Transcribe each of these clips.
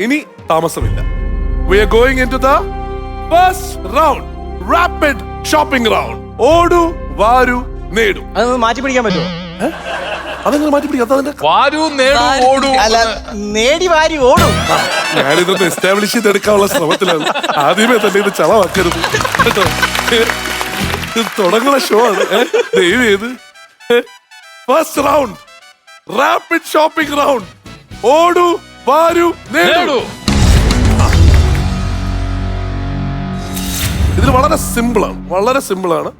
ഇനി താമസമില്ല. We are going into the first round rapid shopping round ഓടു വാരു നേടു. അത് മാറ്റി പിടിക്കാൻ പറ്റുമോ? അതെങ്ങനെ മാറ്റി പിടിക്കാം. അതതിന്റെ വാരു നേടൂ ഓടൂ. അല്ല നേടി വാരി ഓടും. ഞാനിതൊന്ന് എസ്റ്റാബ്ലിഷ് ചെയ്തെടുക്കാനുള്ള ശ്രമത്തിലാണ്. ആദ്യമേ തന്നെ ഇത് ചളവാക്കരുത്. കേട്ടോ? ഇത് തുടങ്ങുന്ന ഷോ ആണ്. ദൈവം ഏത് first round rapid shopping round ഓടു വാരു നേടു. ഇതിൽ വളരെ സിമ്പിൾ ആണ് വളരെ സിമ്പിൾ ആണ്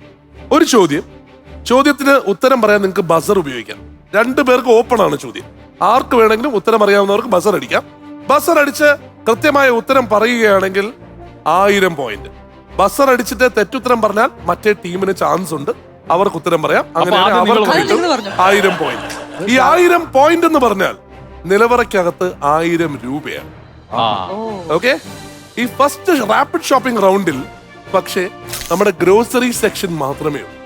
ഒരു ചോദ്യം. ചോദ്യത്തിന് ഉത്തരം പറയാൻ നിങ്ങൾക്ക് ബസർ ഉപയോഗിക്കാം. രണ്ടു പേർക്ക് ഓപ്പൺ ആണ് ചോദ്യം. ആർക്ക് വേണമെങ്കിലും ഉത്തരം അറിയാവുന്നവർക്ക് ബസർ അടിക്കാം. ബസർ അടിച്ച് കൃത്യമായ ഉത്തരം പറയുകയാണെങ്കിൽ ആയിരം പോയിന്റ് ബസർ അടിച്ചിട്ട് തെറ്റുത്തരം പറഞ്ഞാൽ മറ്റേ ടീമിന് ചാൻസ് ഉണ്ട്. അവർക്ക് ഉത്തരം പറയാം. അങ്ങനെ അവർക്ക്. ആയിരം പോയിന്റ് ഈ ആയിരം പോയിന്റ് എന്ന് പറഞ്ഞാൽ നിലവറയ്ക്കകത്ത് ആയിരം രൂപയാണ്. ഓക്കെ ഈ ഫസ്റ്റ് റാപ്പിഡ് ഷോപ്പിംഗ് റൗണ്ടിൽ പക്ഷേ നമ്മുടെ ഗ്രോസറി സെക്ഷൻ മാത്രമേ ഉള്ളൂ.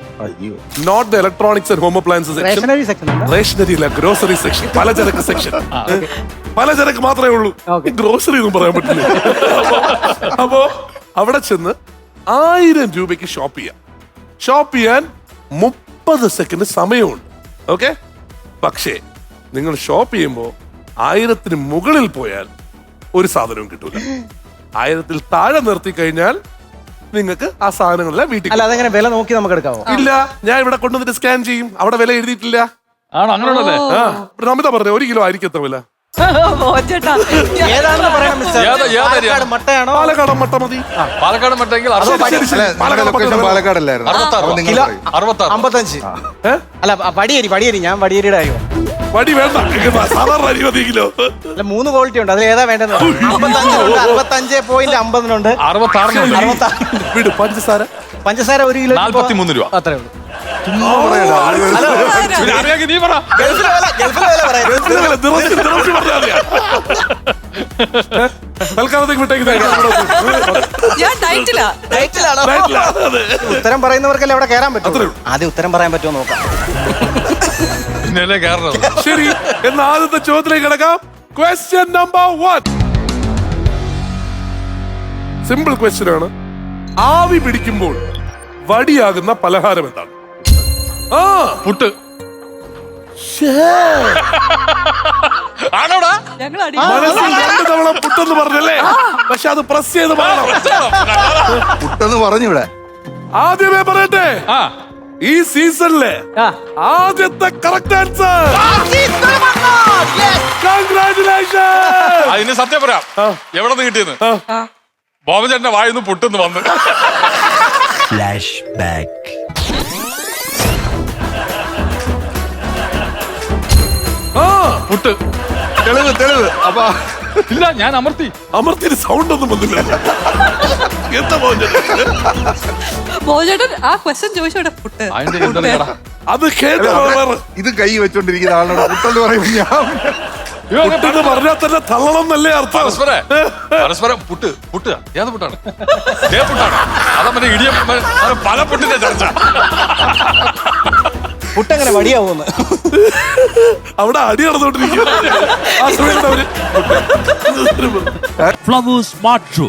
Not the electronics and home appliance section stationery section stationery അല്ല? ഗ്രോസറി സെക്ഷൻ പലചരക്ക് സെക്ഷൻ പലചരക്ക് മാത്രമേ ഉള്ളൂ. ഗ്രോസറി ഒന്നും പറയാൻ പറ്റില്ല. അപ്പോ- അപ്പോ അവിടെ ചെന്ന് ആയിരം രൂപയ്ക്ക് ഷോപ്പ് ചെയ്യാം. ഷോപ്പ് ചെയ്യാൻ മുപ്പത് സെക്കൻഡ് സമയമുണ്ട്. ഓക്കെ പക്ഷേ നിങ്ങൾ ഷോപ്പ് ചെയ്യുമ്പോൾ ആയിരത്തിന് മുകളിൽ പോയാൽ ഒരു സാധനവും കിട്ടൂല. ആയിരത്തിൽ താഴെ നിർത്തി കഴിഞ്ഞാൽ നിങ്ങൾക്ക് ആ സാധനങ്ങളെല്ലാം വീട്ടിൽ അല്ല അതെങ്ങനെ വില നോക്കി നമുക്ക് എടുക്കാവോ? ഇല്ല ഞാൻ ഇവിടെ കൊണ്ടുവന്നിട്ട് സ്കാൻ ചെയ്യും. അവിടെ വില എഴുതിയിട്ടില്ല. ആണോ അങ്ങനെയുള്ളതേ? ആ ഇവിടെ നമിത പറഞ്ഞു ഒരു കിലോ ആയിരിക്കും എത്ര വില? ഏതാണെന്ന് പറയണം മിസ്റ്റർ? ഏതാ- ഏതാ പാലക്കാട് മട്ടയാണോ? പാലക്കാട് മട്ട മതി. പാലക്കാട് ശരി, ശരി. പാലക്കാട് ലൊക്കേഷൻ മട്ട പാലക്കാടല്ലായിരുന്നു അറുപത്താറ്. അപ്പോൾ നിങ്ങൾ അറുപത്താറ്. അമ്പത്തഞ്ച്. ഏ? അല്ല പ- വടിയേരി വടിയേരി. ഞാൻ വടിയേരിയുടെ കാര്യം വടി വേണ്ട. സാധാരണ അരി മതി കിലോ അല്ല മൂന്ന് ക്വാളിറ്റി ഉണ്ട്. അതിൽ ഏതാ വേണ്ടത്? അറുപത്തഞ്ച് പോയിന്റ് അമ്പതിനുണ്ട്. വിട് പഞ്ചസാര? പഞ്ചസാര ഒരു കിലോ നാല്പത്തിമൂന്ന് രൂപ. അത്രേ ഉള്ളൂ? തൽക്കാലത്തേക്ക് വിട്ടേക്ക്. ഉത്തരം പറയുന്നവർക്കല്ലേ അവിടെ കയറാൻ അത്രേ പറ്റും ഉള്ളൂ. ആദ്യം ഉത്തരം പറയാൻ പറ്റുമോ നോക്കാം. പിന്നെയല്ലേ കയറണത് ശരി എന്ന ആദ്യത്തെ ചോദ്യത്തിലേക്ക് കിടക്കാം. Question number one simple question ആണ്. ആവി പിടിക്കുമ്പോൾ വടിയാകുന്ന പലഹാരം എന്താണ്? ആ. പുട്ട്. ആണോടാ? മനസ്സിൽ രണ്ട് തവണ പുട്ടെന്ന് പറഞ്ഞല്ലേ? പക്ഷെ അത് പ്രസ് ചെയ്ത് പറയണം. പുട്ടെന്ന് പറഞ്ഞു ഇവിടെ ആദ്യമേ പറയട്ടെ. ആ. ഈ സീസണിലെ. ആദ്യത്തെ കറക്റ്റ് ആൻസർ അതിന് സത്യം പറയാം. എവിടെ നിന്ന് കിട്ടിയെന്ന്? ആ. ബോബൻ ചേട്ടന്റെ വായിന്ന് പൊട്ടുന്നു വന്ന്. ആ. പുട്ട്. തെളിവ് തെളിവ്. അപ്പൊ ഇല്ല ഞാൻ അമർത്തി. അമർത്തിന് സൗണ്ട് ഒന്നും വന്നില്ല എന്താ മോചേട്ടൻ ആ ക്വസ്റ്റ്യൻ ചോദിച്ചോടെ പുട്ട്. അതിന്റെ എന്താണ് കട അത് കേട്ട ഇത് കൈ വെച്ചോണ്ടിരിക്കുന്ന ആളോട് പുട്ടെന്ന് പറയുമ്പോ ഞാൻ പുട്ടെന്ന് പറഞ്ഞാൽ തന്നെ തള്ളണം എന്നല്ലേ അർത്ഥം. പരസ്പര പരസ്പരം പുട്ട് പുട്ട്. ഏത് പുട്ടാണ്. ഏ പുട്ടാണ്. അതാ മറ്റേ ഇടിയപ്പം പല പുട്ടിന്റെ ചർച്ച. പുട്ടങ്ങനെ വടിയാവുമെന്ന് അവിടെ അടി നടന്നുകൊണ്ടിരിക്കും ആ സമയത്ത് അവർ ഫ്ലവേഴ്സ് ഷോ